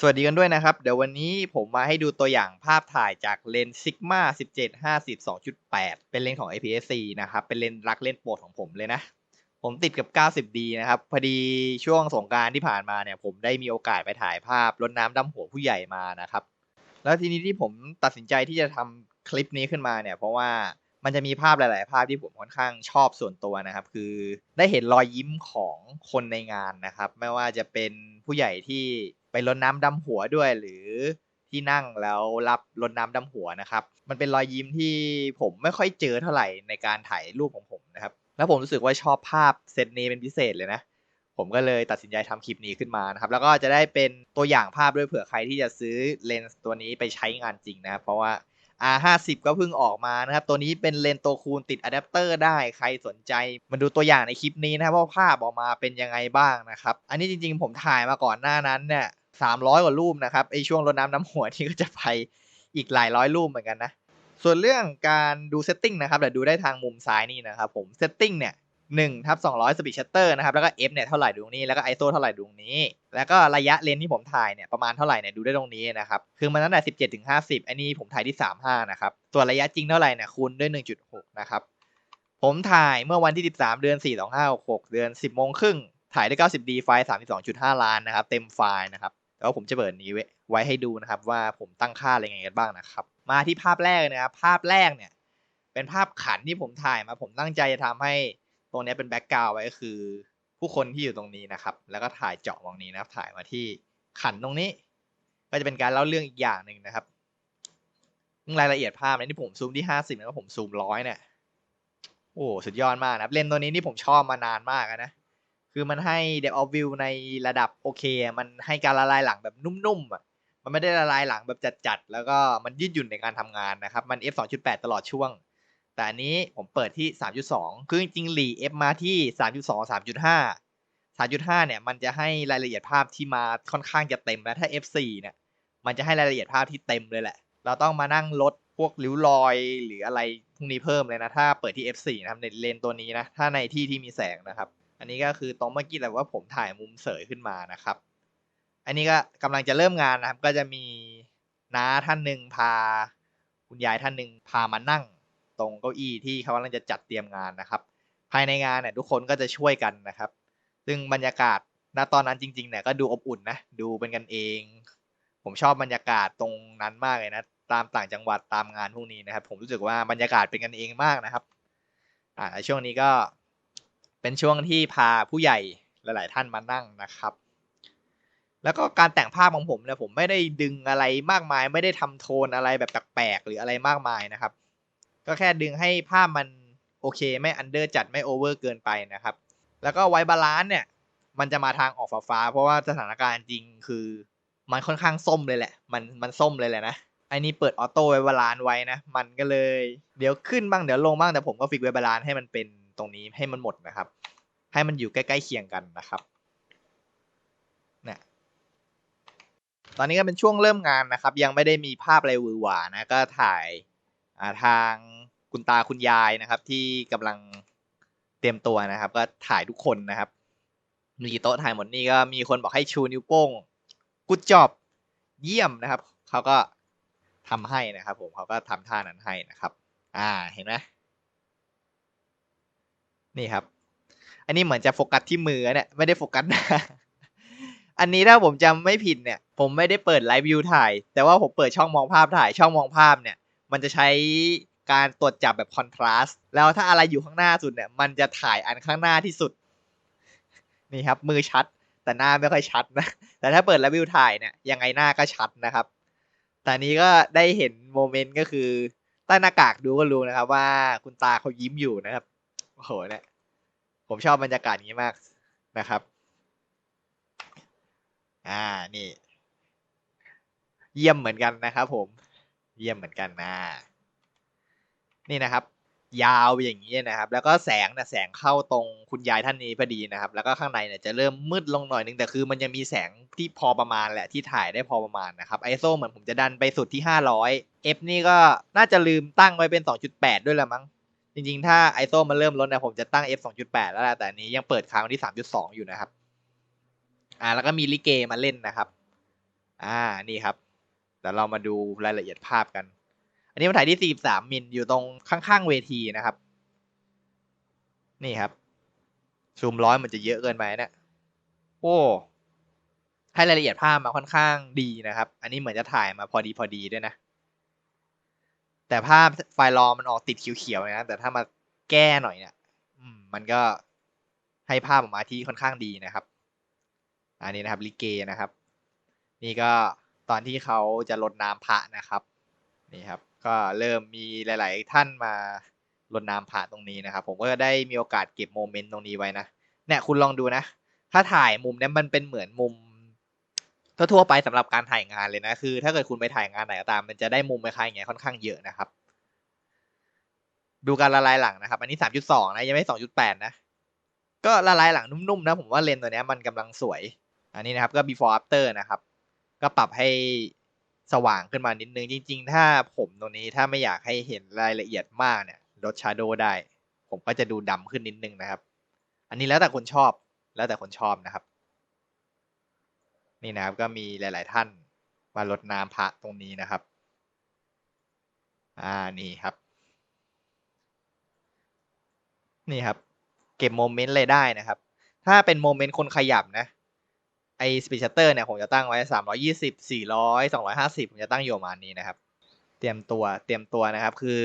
สวัสดีกันด้วยนะครับ เดี๋ยววันนี้ผมมาให้ดูตัวอย่างภาพถ่ายจากเลนส์ Sigma 17 50 2.8 เป็นเลนส์ของ APS-C นะครับ เป็นเลนส์รักเลนส์โปรดของผมเลยนะ ผมติดกับ 90D นะครับ พอดีช่วงสงการที่ผ่านมาเนี่ย ผมได้มีโอกาสไปถ่ายภาพรดน้ำดำหัวผู้ใหญ่มานะครับ แล้วทีนี้ที่ผมตัดสินใจที่จะทำคลิปนี้ขึ้นมาเนี่ย เพราะว่ามันจะมีภาพหลาย ๆ ภาพที่ผมค่อนข้างชอบส่วนตัวนะครับ คือได้เห็นรอยยิ้มของคนในงานนะครับ ไม่ว่าจะเป็นผู้ใหญ่ที่ ไปรดน้ำดำหัวด้วย หรือที่นั่งแล้วรับรดน้ำดำหัวนะครับ มันเป็นรอยยิ้มที่ผมไม่ค่อยเจอเท่าไหร่ในการถ่ายรูปของผมนะครับ แล้วผมรู้สึกว่าชอบภาพเซตนี้เป็นพิเศษเลยนะผมก็เลยตัดสินใจทำคลิปนี้ขึ้นมานะครับ แล้วก็จะได้เป็นตัวอย่างภาพด้วยเผื่อใครที่จะซื้อเลนส์ตัวนี้ไปใช้งานจริงนะครับ เพราะว่า R50 ก็เพิ่งออกมานะครับ ตัวนี้เป็นเลนส์ตัวคูณติดอะแดปเตอร์ได้ใครสนใจ มาดูตัวอย่างในคลิปนี้นะครับว่าภาพออกมาเป็นยังไงบ้างนะครับ อันนี้จริงๆ ผมถ่ายมาก่อนหน้านั้นเนี่ย สามร้อยกว่ารูปนะครับไอช่วงรดน้ำน้ำหัวที่ก็จะไปอีกหลายร้อยรูปเหมือนกันนะส่วนเรื่องการดูเซตติ้งนะครับเดี๋ยวดูได้ทางมุมซ้ายนี่นะครับผมเซตติ้งเนี่ยหนึ่งทับสองร้อยสปีดชัตเตอร์นะครับแล้วก็ f เนี่ยเท่าไหร่ดูตรงนี้แล้วก็ ISO เท่าไหร่ดูตรงนี้ แล้วก็ระยะเลนส์ที่ผมถ่ายเนี่ยประมาณเท่าไหร่เนี่ยดูได้ตรงนี้นะครับคือมันตั้งแต่สิบเจ็ดถึงห้าสิบอันนี้ผมถ่ายที่สามห้านะครับส่วนระยะจริงเท่าไหร่เนี่ยคูณด้วยหนึ่งจุดหกนะครับผมถ่ายเมื่อวันที่สิบสามเดือนสี่สองห้าหกเดือนสิบโมงครึ่งถ่ายได้เก้าสิบดีไฟล์สามสิบสองจุดห้าล้านนะครับเต็มไฟล์นะครับ แล้วผมจะเปิดนี้ไว้ให้ดูนะครับ ว่าผมตั้งค่าอะไรไงกันบ้างนะครับ มาที่ภาพแรกนะครับ ภาพแรกเนี่ย เป็นภาพขันที่ผมถ่ายมา ผมตั้งใจจะทำให้ตรงนี้เป็นแบ็กกราวไว้ก็คือ ผู้คนที่อยู่ตรงนี้นะครับ แล้วก็ถ่ายเจาะตรงนี้นะครับถ่ายมาที่ขันตรงนี้ ก็จะเป็นการเล่าเรื่องอีกอย่างหนึ่งนะครับรายละเอียดภาพเนี่ยที่ผมซูมที่ห้าสิบแล้วผมซูมร้อยเนี่ยโอ้สุดยอดมากนะครับเลนส์ตัวนี้นี่ผมชอบมานานมากนะ คือมันให้ depth of view ในระดับโอเค มันให้การละลายหลังแบบนุ่มๆอะมันไม่ได้ละลายหลังแบบจัดๆ แล้วก็มันยืดหยุ่นในการทำงานนะครับ มัน f 2.8 ตลอดช่วง แต่อันนี้ผมเปิดที่ 3.2 คือจริงๆหลี f มาที่ 3.2 3.5 3.5 เนี่ย มันจะให้รายละเอียดภาพที่มาค่อนข้างจะเต็มแล้วถ้า f 4 เนี่ย มันจะให้รายละเอียดภาพที่เต็มเลยแหละ เราต้องมานั่งลดพวกริ้วรอยหรืออะไรพวกนี้เพิ่มเลยนะ ถ้าเปิดที่ f 4 นะครับในเลนตัวนี้นะ ถ้าในที่ที่มีแสงนะครับ อันนี้ก็คือตรงเมื่อกี้แหละว่าผมถ่ายมุมเสยขึ้นมานะครับ อันนี้ก็กำลังจะเริ่มงานนะครับ ก็จะมีน้าท่านหนึ่งพา คุณยายท่านหนึ่งพามานั่ง ตรงเก้าอี้ที่เขากำลังจะจัดเตรียมงานนะครับ ภายในงานเนี่ยทุกคนก็จะช่วยกันนะครับ ซึ่งบรรยากาศณตอนนั้นจริงๆเนี่ยก็ดูอบอุ่นนะดูเป็นกันเอง ผมชอบบรรยากาศตรงนั้นมากเลยนะตามต่างจังหวัดตามงานพวกนี้นะครับ ผมรู้สึกว่าบรรยากาศเป็นกันเองมากนะครับ อ่าช่วงนี้ก็ เป็นช่วงที่พาผู้ใหญ่หลาย ๆ ท่านมานั่งนะครับ แล้วก็การแต่งภาพของผมเนี่ยผมไม่ได้ดึงอะไรมากมาย ไม่ได้ทำโทนอะไรแบบแปลกๆหรืออะไรมากมายนะครับ ก็แค่ดึงให้ภาพมันโอเคไม่อันเดอร์จัดไม่โอเวอร์เกินไปนะครับ แล้วก็ไวบาลานซ์เนี่ย มันจะมาทางออกฟ้าเพราะว่าสถานการณ์จริงคือ มันค่อนข้างส้มเลยแหละ มันมันส้มเลยแหละนะไอ้นี่เปิดออโต้ไวบาลานซ์ไว้นะ มันก็เลย เดี๋ยวขึ้นบ้างเดี๋ยวลงบ้างแต่ผมก็ฟิกไวบาลานซ์ให้มันเป็น ตรงนี้ให้มันหมดนะครับ ให้มันอยู่ใกล้ๆเคียงกันนะครับนี่ตอนนี้ก็เป็นช่วงเริ่มงานนะครับ ยังไม่ได้มีภาพอะไรหวือหวานะก็ถ่ายาทางคุณตาคุณยายนะครับ ที่กำลังเตรียมตัวนะครับ ก็ถ่ายทุกคนนะครับ มีโต๊ะถ่ายหมดนี่ก็มีคนบอกให้ชูนิ้วโป้งกุดจอบเยี่ยมนะครับเขาก็ทำให้นะครับ ผมเขาก็ทำท่านั้นให้นะครับ อ่าเห็นไหม นี่ครับ อันนี้เหมือนจะโฟกัสที่มือเนี่ยไม่ได้โฟกัสหน้าอันนี้ถ้าผมจำไม่ผิดเนี่ย ผมไม่ได้เปิดไลฟ์วิวถ่าย แต่ว่าผมเปิดช่องมองภาพถ่ายช่องมองภาพเนี่ย มันจะใช้การตรวจจับแบบคอนทราสต์แล้วถ้าอะไรอยู่ข้างหน้าสุดเนี่ย มันจะถ่ายอันข้างหน้าที่สุด นี่ครับ มือชัด แต่หน้าไม่ค่อยชัดนะ แต่ถ้าเปิดไลฟ์วิวถ่ายเนี่ยยังไงหน้าก็ชัดนะครับ แต่นี้ก็ได้เห็นโมเมนต์ก็คือใต้หน้ากากดูก็รู้นะครับ ว่าคุณตาเขายิ้มอยู่นะครับ โอ้โหเนี่ยผมชอบบรรยากาศนี้มากนะครับ อ่านี่ เยี่ยมเหมือนกันนะครับ ผม เยี่ยมเหมือนกันนะนี่นะครับ ยาวอย่างนี้นะครับ แล้วก็แสงนะแสงเข้าตรงคุณยายท่านนี้พอดีนะครับ แล้วก็ข้างในเนี่ยจะเริ่มมืดลงหน่อยนึงแต่คือ มันยังมีแสงที่พอประมาณแหละที่ถ่ายได้พอประมาณนะครับไอโซเหมือนผมจะดันไปสุดที่500 F นี่ก็น่าจะลืมตั้งไว้เป็น 2.8 ด้วยละมั้ง จริงๆ ถ้าไอโซมันเริ่มลดเนี่ยผมจะตั้ง f 2.8 แล้วแหละแต่นี้ยังเปิดค้างที่ 3.2 อยู่นะครับ อ่า แล้วก็มีลิเกมาเล่นนะครับ อ่านี่ครับเดี๋ยวเรามาดูรายละเอียดภาพกัน อันนี้มาถ่ายที่ 43 มิลอยู่ตรงข้างๆเวทีนะครับ นี่ครับซูมร้อยมันจะเยอะเกินไปเนะี่ยโอ้ให้รายละเอียดภาพมาค่อนข้างดีนะครับ อันนี้เหมือนจะถ่ายมาพอดีพอดีด้วยนะ แต่ภาพไฟล์รอมันออกติดเขียวๆนะแต่ถ้ามาแก้หน่อยเนี่ยมันก็ให้ภาพออกมาที่ค่อนข้างดีนะครับ อันนี้นะครับลิเกนะครับ นี่ก็ตอนที่เขาจะลดน้ำพระนะครับนี่ครับ ก็เริ่มมีหลาย ๆ ท่านมาลดน้ำพระตรงนี้นะครับ ผมก็ได้มีโอกาสเก็บโมเมนต์ตรงนี้ไว้นะเนี่ยคุณลองดูนะ ถ้าถ่ายมุมนี้มันเป็นเหมือนมุม ทั่วๆไปสำหรับการถ่ายงานเลยนะคือ ถ้าเกิดคุณไปถ่ายงานไหนก็ตาม มันจะได้มุมคล้ายๆอย่างเงี้ยค่อนข้างเยอะนะครับ ดูการละลายหลังนะครับ อันนี้สามจุดสองนะยังไม่สองจุดแปดนะก็ละลายหลังนุ่มๆนะผมว่าเลนส์ตัวนี้มันกำลังสวย อันนี้นะครับก็ before after นะครับ ก็ปรับให้สว่างขึ้นมานิดนึงจริง ๆ ถ้าผมตรงนี้ถ้าไม่อยากให้เห็นรายละเอียดมากเนี่ยลดชาโดได้ ผมก็จะดูดำขึ้นนิดนึงนะครับ อันนี้แล้วแต่คนชอบแล้วแต่คนชอบนะครับ นี่นะครับก็มีหลาย ๆ ท่านมาลดน้ำพระตรงนี้นะครับ อ่านี่ครับ นี่ครับ เก็บโมเมนต์เลยได้นะครับ ถ้าเป็นโมเมนต์คนขยับนะไอสปีชเตอร์เนี่ยผมจะตั้งไว้สามร้อยี่สิบสี่ร้อยสองร้อยห้าสิบผมจะตั้งอยู่ประมาณนี้นะครับ เตรียมตัวเตรียมตัวนะครับ คือ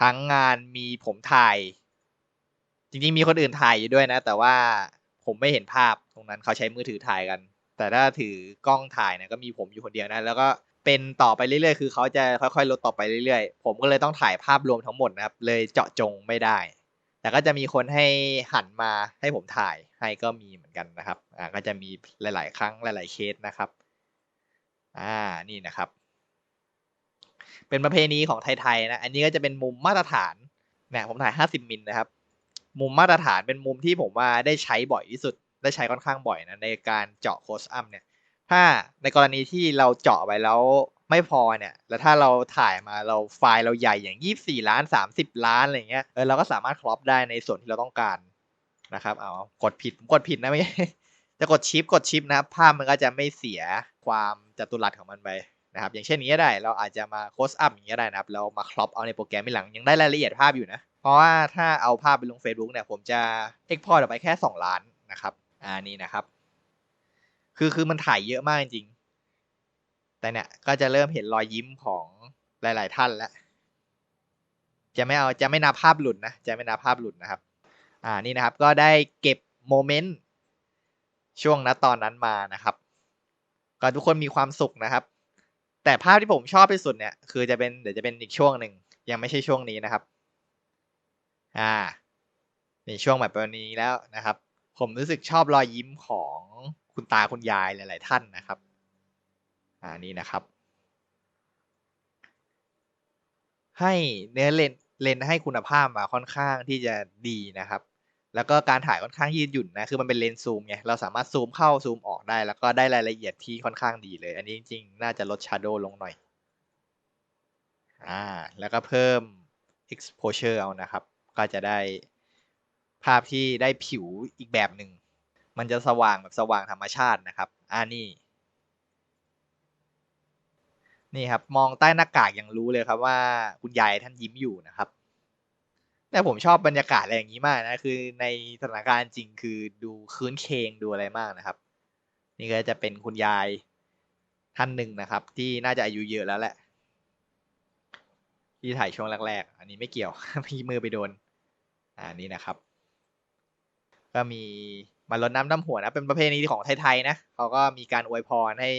ทั้งงานมีผมถ่าย จริงๆ มีคนอื่นถ่ายอยู่ด้วยนะ แต่ว่าผมไม่เห็นภาพตรงนั้นเขาใช้มือถือถ่ายกัน แต่ถ้าถือกล้องถ่ายเนี่ยก็มีผมอยู่คนเดียวนะ แล้วก็เป็นต่อไปเรื่อยๆ คือเขาจะค่อยๆ ลดต่อไปเรื่อยๆ ผมก็เลยต้องถ่ายภาพรวมทั้งหมดนะครับ เลยเจาะจงไม่ได้ แต่ก็จะมีคนให้หันมาให้ผมถ่ายให้ก็มีเหมือนกันนะครับ อ่า ก็จะมีหลาย ๆ ครั้งหลาย ๆ เคสนะครับ อ่า นี่นะครับ เป็นประเพณีของไทย ๆ นะ อันนี้ก็จะเป็นมุมมาตรฐานเนี่ยผมถ่าย 50มิลนะครับ มุมมาตรฐานเป็นมุมที่ผมว่าได้ใช้บ่อยที่สุด ได้ใช้ค่อนข้างบ่อยนะในการเจาะโคสอัมเนี่ย ถ้าในกรณีที่เราเจาะไปแล้วไม่พอเนี่ย แล้วถ้าเราถ่ายมาเราไฟล์เราใหญ่อย่างยี่สี่ล้านสามสิบล้านอะไรเงี้ย เออเราก็สามารถครอปได้ในส่วนที่เราต้องการนะครับ เอากดผิดผมกดผิดนะไม่จะกดชิปกดชิปนะครับภาพมันก็จะไม่เสียความจัตุรัสของมันไปนะครับ อย่างเช่นนี้ก็ได้ เราอาจจะมาโคสอัพอย่างนี้ก็ได้นะครับ เรามาครอปเอาในโปรแกรมไม่หลังยังได้รายละเอียดภาพอยู่นะ เพราะว่าถ้าเอาภาพไปลง Facebook เนี่ยผมจะเอ็กพอร์ตออกไปแค่สองล้านนะครับ อ่านี่นะครับ คือคือมันถ่ายเยอะมากจริง แต่เนี่ยก็จะเริ่มเห็นรอยยิ้มของหลาย ๆ ท่านแล้วจะไม่เอาจะไม่นับภาพหลุดนะจะไม่นับภาพหลุดนะครับ อ่านี่นะครับก็ได้เก็บโมเมนต์ช่วงนั้นตอนนั้นมานะครับ ก็ทุกคนมีความสุขนะครับ แต่ภาพที่ผมชอบที่สุดเนี่ย คือจะเป็นเดี๋ยวจะเป็นอีกช่วงหนึ่งยังไม่ใช่ช่วงนี้นะครับ อ่าในช่วงแบบนี้แล้วนะครับ ผมรู้สึกชอบรอยยิ้มของคุณตาคุณยายหลาย ๆ ท่านนะครับ อ่านี่นะครับ ให้เนื้อเลนเลนให้คุณภาพมาค่อนข้างที่จะดีนะครับ แล้วก็การถ่ายค่อนข้างยืดหยุ่นนะ คือมันเป็นเลนซูมไง เราสามารถซูมเข้าซูมออกได้ แล้วก็ได้รายละเอียดที่ค่อนข้างดีเลย อันนี้จริง ๆ น่าจะลดชาร์โดลงหน่อย อ่า แล้วก็เพิ่ม exposure เอานะครับ ก็จะได้ ภาพที่ได้ผิวอีกแบบหนึ่งมันจะสว่างแบบสว่างธรรมชาตินะครับอ่านี่นี่ครับมองใต้หน้ากากยังรู้เลยครับว่าคุณยายท่านยิ้มอยู่นะครับ แต่ผมชอบบรรยากาศอะไรอย่างนี้มากนะคือในสถานการณ์จริงคือดูคืนเคงดูอะไรมากนะครับ นี่ก็จะเป็นคุณยายท่านหนึ่งนะครับ ที่น่าจะอายุเยอะแล้วแหละ ที่ถ่ายช่วงแรกๆ อันนี้ไม่เกี่ยวพี่มือไปโดนอ่านี่นะครับ ก็มีมาลดน้ำดำหัวนะ เป็นประเพณีของไทยๆนะเขาก็มีการอวยพรให้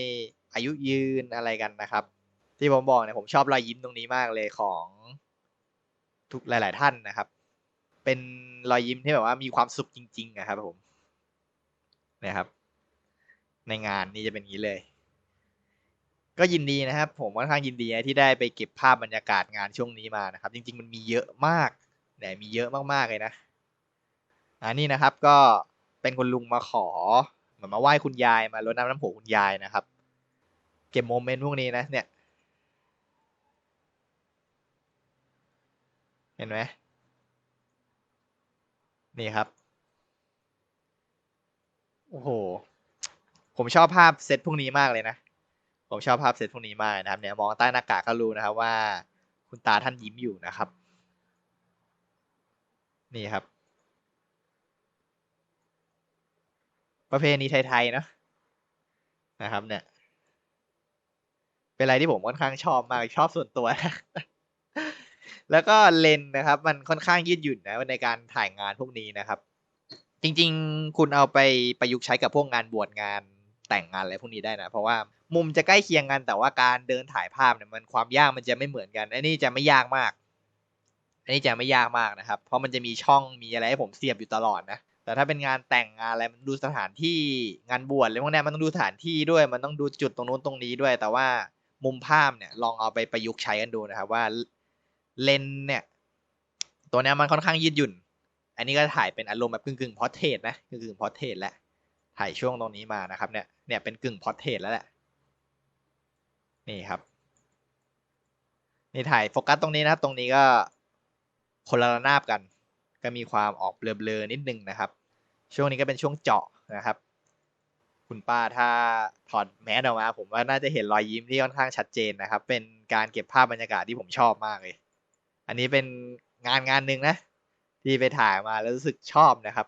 อายุยืนอะไรกันนะครับ ที่ผมบอกเนี่ยผมชอบรอยยิ้มตรงนี้มากเลยของทุกหลาย ๆ ท่านนะครับ เป็นรอยยิ้มที่แบบว่ามีความสุขจริงๆนะครับผมนะครับ ในงานนี่จะเป็นอย่างนี้เลย ก็ยินดีนะครับ ผมค่อนข้างยินดีนะที่ได้ไปเก็บภาพบรรยากาศงานช่วงนี้มานะครับ จริง ๆ มันมีเยอะมากเนี่ยมีเยอะมากๆเลยนะ อันนี้นะครับก็เป็นคุณลุงมาขอเหมือนมาไหว้คุณยายมารดน้ำน้ำหัวคุณยายนะครับ เก็บโมเมนต์พวกนี้นะเนี่ยเห็นไหมนี่ครับ โอ้โห ผมชอบภาพเซตพวกนี้มากเลยนะ ผมชอบภาพเซตพวกนี้มากนะครับ เนี่ยมองใต้หน้ากากก็รู้นะครับว่า คุณตาท่านยิ้มอยู่นะครับ นี่ครับ ประเพณีไทยๆเนอะนะครับ เนี่ย เป็นอะไรที่ผมค่อนข้างชอบมากชอบส่วนตัวแล้วก็เลนส์นะครับ มันค่อนข้างยืดหยุ่นนะในการถ่ายงานพวกนี้นะครับ จริง ๆ คุณเอาไปประยุกต์ใช้กับพวกงานบวชงานแต่งงานอะไรพวกนี้ได้นะ เพราะว่ามุมจะใกล้เคียงกันแต่ว่าการเดินถ่ายภาพเนี่ยมันความยากมันจะไม่เหมือนกันอันนี้จะไม่ยากมากอันนี้จะไม่ยากมากนะครับ เพราะมันจะมีช่องมีอะไรให้ผมเสียบอยู่ตลอดนะ แต่ถ้าเป็นงานแต่งงานอะไรมันดูสถานที่งานบวชอะไรพวกนี้มันต้องดูสถานที่ด้วย มันต้องดูจุดตรงนู้นตรงนี้ด้วย แต่ว่ามุมภาพเนี่ยลองเอาไปประยุกต์ใช้กันดูนะครับว่าเลนเนี่ย ตัวนี้มันค่อนข้างยืดหยุ่น อันนี้ก็ถ่ายเป็นอารมณ์แบบกึ่งกึ่งพอร์เทรตนะกึ่งกึ่งพอร์เทรตแหละถ่ายช่วงตรงนี้มานะครับ เนี่ยเนี่ยเป็นกึ่งพอร์เทรตแล้วแหละนี่ครับนี่ถ่ายโฟกัสตรงนี้นะครับตรงนี้ก็คนละระนาบกัน ก็มีความออกเบลอๆนิดนึงนะครับ ช่วงนี้ก็เป็นช่วงเจาะนะครับ คุณป้าถ้าถอดแมสออกมา ผมว่าน่าจะเห็นรอยยิ้มที่ค่อนข้างชัดเจนนะครับ เป็นการเก็บภาพบรรยากาศที่ผมชอบมากเลย อันนี้เป็นงานงานหนึ่งนะ ที่ไปถ่ายมาแล้วรู้สึกชอบนะครับ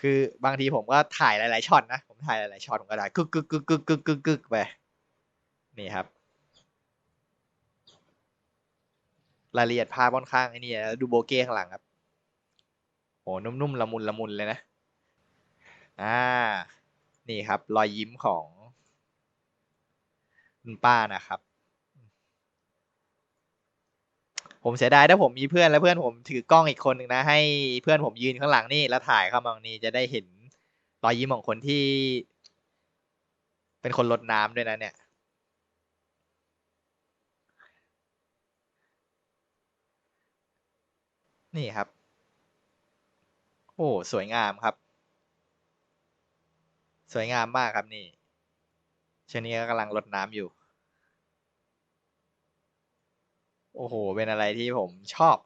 คือบางทีผมก็ถ่ายหลายๆช็อตนะผมถ่ายหลายๆช็อตผมก็ถ่ายกึกกึกกึกกึกกึกกึกกึกไปนี่ครับ รายละเอียดภาพค่อนข้างไอ้นี่ดูโบเก้ข้างหลังครับโหนุ่มๆละมุนละมุนเลยนะ อ่า นี่ครับ รอยยิ้มของคุณป้านะครับ ผมเสียดายถ้าผมมีเพื่อนแล้วเพื่อนผมถือกล้องอีกคนหนึ่งนะ ให้เพื่อนผมยืนข้างหลังนี่แล้วถ่ายเข้ามาตรงนี้จะได้เห็นรอยยิ้มของคนที่ เป็นคนรดน้ำด้วยนะเนี่ย นี่ครับ โอ้ สวยงามครับ สวยงามมากครับนี่ชนี้ก็กำลังรดน้ำอยู่ โอ้โห เป็นอะไรที่ผมชอบ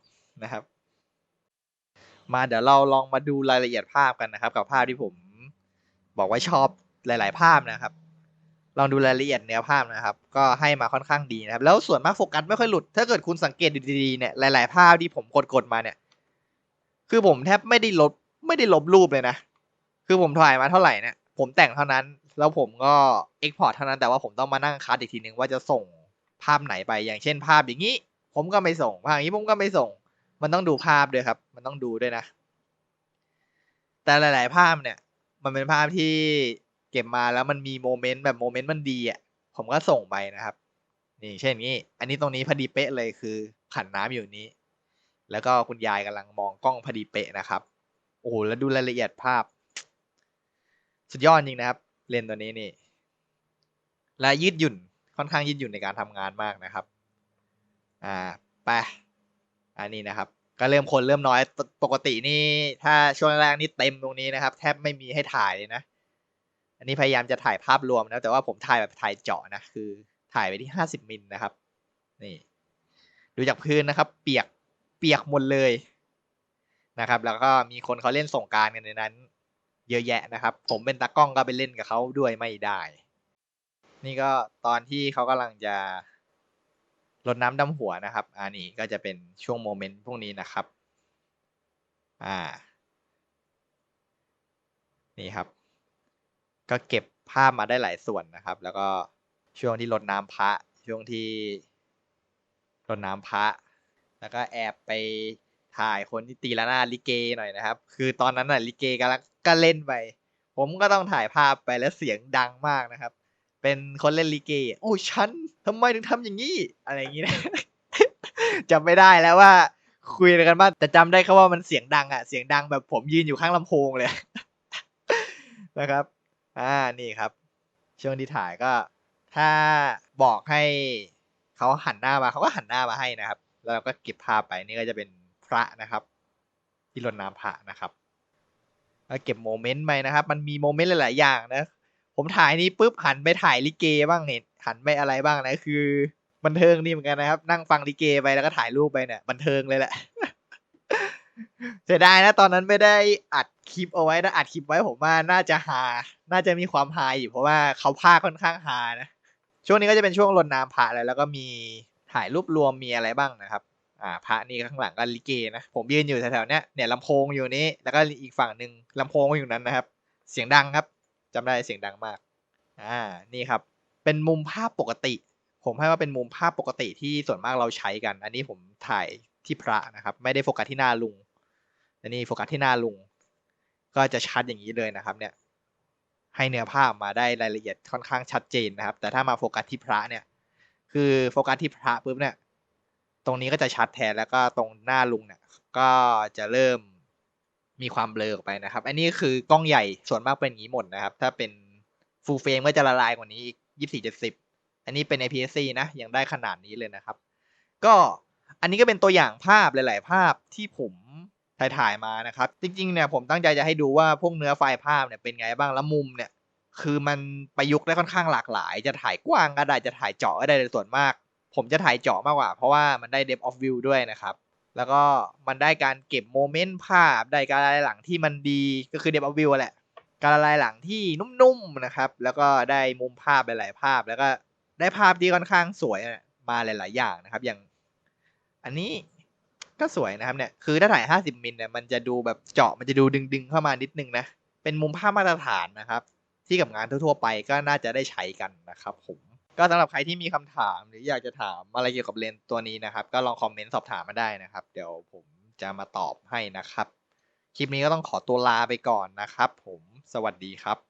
นะครับ มาเดี๋ยวเราลองมาดูรายละเอียดภาพกันนะครับ กับภาพที่ผมบอกว่าชอบหลาย ๆ ภาพนะครับ ลองดูรายละเอียดเนื้อภาพนะครับ ก็ให้มาค่อนข้างดีนะครับ แล้วส่วนมากโฟกัสไม่ค่อยหลุด ถ้าเกิดคุณสังเกตดีๆเนี่ยหลาย ๆ ภาพที่ผมกดๆมาเนี่ย คือผมแทบไม่ได้ลบไม่ได้ลบรูปเลยนะ คือผมถ่ายมาเท่าไหร่เนี่ยผมแต่งเท่านั้น แล้วผมก็เอ็กพอร์ตเท่านั้น แต่ว่าผมต้องมานั่งคัดอีกทีนึงว่าจะส่งภาพไหนไป อย่างเช่นภาพอย่างนี้ ผมก็ไม่ส่ง ภาพอย่างนี้ผมก็ไม่ส่ง มันต้องดูภาพด้วยครับ มันต้องดูด้วยนะ แต่หลาย ๆ ภาพเนี่ย มันเป็นภาพที่ เก็บมาแล้วมันมีโมเมนต์แบบโมเมนต์มันดีอะผมก็ส่งไปนะครับ นี่เช่นนี้ อันนี้ตรงนี้พอดีเป๊ะเลยคือ ขันน้ำอยู่นี้ แล้วก็คุณยายกำลังมองกล้องพอดีเป๊ะนะครับ โอ้โหแล้วดูรายละเอียดภาพ สุดยอดจริงนะครับ เลนตัวนี้นี่ และยืดหยุ่นค่อนข้างยืดหยุ่นในการทำงานมากนะครับ อ่าไปอันนี้นะครับก็เริ่มคนเริ่มน้อยปกตินี่ถ้าช่วงแรกนี่เต็มตรงนี้นะครับ แทบไม่มีให้ถ่ายเลยนะ อันนี้พยายามจะถ่ายภาพรวมนะ แต่ว่าผมถ่ายแบบถ่ายเจาะนะ คือถ่ายไปที่ห้าสิบมิลนะครับ นี่ ดูจากพื้นนะครับ เปียก เปียกหมดเลยนะครับ แล้วก็มีคนเขาเล่นส่งการกันในนั้น เยอะแยะนะครับ ผมเป็นตากล้องก็ไปเล่นกับเขาด้วยไม่ได้ นี่ก็ตอนที่เขากำลังจะรดน้ำดำหัวนะครับ อันนี้ก็จะเป็นช่วงโมเมนต์พวกนี้นะครับ อ่า นี่ครับ ก็เก็บภาพมาได้หลายส่วนนะครับ แล้วก็ช่วงที่รดน้ำพระช่วงที่รดน้ำพระ แล้วก็แอบไปถ่ายคนที่ตีละนาดลิเกหน่อยนะครับ คือตอนนั้นน่ะลิเกกำลังก็เล่นไป ผมก็ต้องถ่ายภาพไปแล้วเสียงดังมากนะครับ เป็นคนเล่นลิเก โอ้ฉันทำไมถึงทำอย่างนี้ อะไรอย่างนี้นะจำไม่ได้แล้วว่า คุยอะไรกันบ้างแต่จำได้แค่ว่ามันเสียงดังอะเสียงดังแบบผมยืนอยู่ข้างลำโพงเลยนะครับ อ่านี่ครับ ช่วงที่ถ่ายก็ ถ้าบอกให้เขาหันหน้ามาเขาก็หันหน้ามาให้นะครับ แล้วเราก็เก็บภาพไปนี่ก็จะเป็นพระนะครับ ที่รดน้ำพระนะครับแล้วเก็บโมเมนต์ไปนะครับ มันมีโมเมนต์หลาย ๆ อย่างนะ ผมถ่ายนี้ปุ๊บหันไปถ่ายลิเกบ้างเนี่ยหันไปอะไรบ้างนะคือบันเทิงดีเหมือนกันนะครับ นั่งฟังลิเกไปแล้วก็ถ่ายรูปไปเนี่ยบันเทิงเลยแหละ เสียดายนะตอนนั้นไม่ได้อัดคลิปเอาไว้นะอัดคลิปไว้ผมว่าน่าจะฮาน่าจะมีความฮาอยู่เพราะว่าเขาพาค่อนข้างฮานะ ช่วงนี้ก็จะเป็นช่วงรดน้ำพระแล้วแล้วก็มีถ่ายรูปรวมมีอะไรบ้างนะครับ อ่าพระนี่ข้างหลังก็ลิเกนะ ผมยืนอยู่แถวๆเนี้ยเนี่ยลำโพงอยู่นี้ แล้วก็อีกฝั่งหนึ่งลำโพงก็อยู่นั้นนะครับ เสียงดังครับจำได้เสียงดังมาก อ่า นี่ครับ เป็นมุมภาพปกติ ผมให้ว่าเป็นมุมภาพปกติที่ส่วนมากเราใช้กัน อันนี้ผมถ่ายที่พระนะครับ ไม่ได้โฟกัสที่หน้าลุง อันนี้โฟกัสที่หน้าลุง ก็จะชัดอย่างนี้เลยนะครับ เนี่ย ให้เนื้อภาพมาได้รายละเอียดค่อนข้างชัดเจนนะครับ แต่ถ้ามาโฟกัสที่พระเนี่ย คือโฟกัสที่พระปุ๊บเนี่ย ตรงนี้ก็จะชัดแทนแล้วก็ตรงหน้าลุงเนี่ย ก็จะเริ่มมีความเบลอออกไปนะครับ อันนี้คือกล้องใหญ่ส่วนมากเป็นอย่างนี้หมดนะครับ ถ้าเป็นฟูลเฟรมก็จะละลายกว่านี้อีกยี่สี่เจ็ดสิบอันนี้เป็น APS-C นะ ยังได้ขนาดนี้เลยนะครับ ก็อันนี้ก็เป็นตัวอย่างภาพหลาย ๆ ภาพที่ผม ถ่ายถ่ายมานะครับ จริงๆเนี่ยผมตั้งใจจะให้ดูว่าพวกเนื้อไฟล์ภาพเนี่ยเป็นไงบ้างแล้วมุมเนี่ยคือมันประยุกต์ได้ค่อนข้างหลากหลาย จะถ่ายกว้างก็ได้จะถ่ายเจาะก็ได้ในส่วนมาก ผมจะถ่ายเจาะมากกว่า เพราะว่ามันได้ depth of view ด้วยนะครับ แล้วก็มันได้การเก็บโมเมนต์ภาพได้การละลายหลังที่มันดีก็คือ depth of view แหละ การละลายหลังที่นุ่มๆนะครับ แล้วก็ได้มุมภาพหลายๆภาพ แล้วก็ได้ภาพที่ค่อนข้างสวยมาหลาย ๆ อย่างนะครับ อย่าง อันนี้ ก็สวยนะครับเนี่ยคือถ้าถ่าย 50 มิลเนี่ยมันจะดูแบบเจาะมันจะดูดึงๆเข้ามานิดนึงนะ เป็นมุมภาพมาตรฐานนะครับ ที่กับงานทั่วๆไปก็น่าจะได้ใช้กันนะครับผมก็สำหรับใครที่มีคำถามหรืออยากจะถามอะไรเกี่ยวกับเลนส์ตัวนี้นะครับ ก็ลองคอมเมนต์สอบถามมาได้นะครับ เดี๋ยวผมจะมาตอบให้นะครับ คลิปนี้ก็ต้องขอตัวลาไปก่อนนะครับ ผมสวัสดีครับ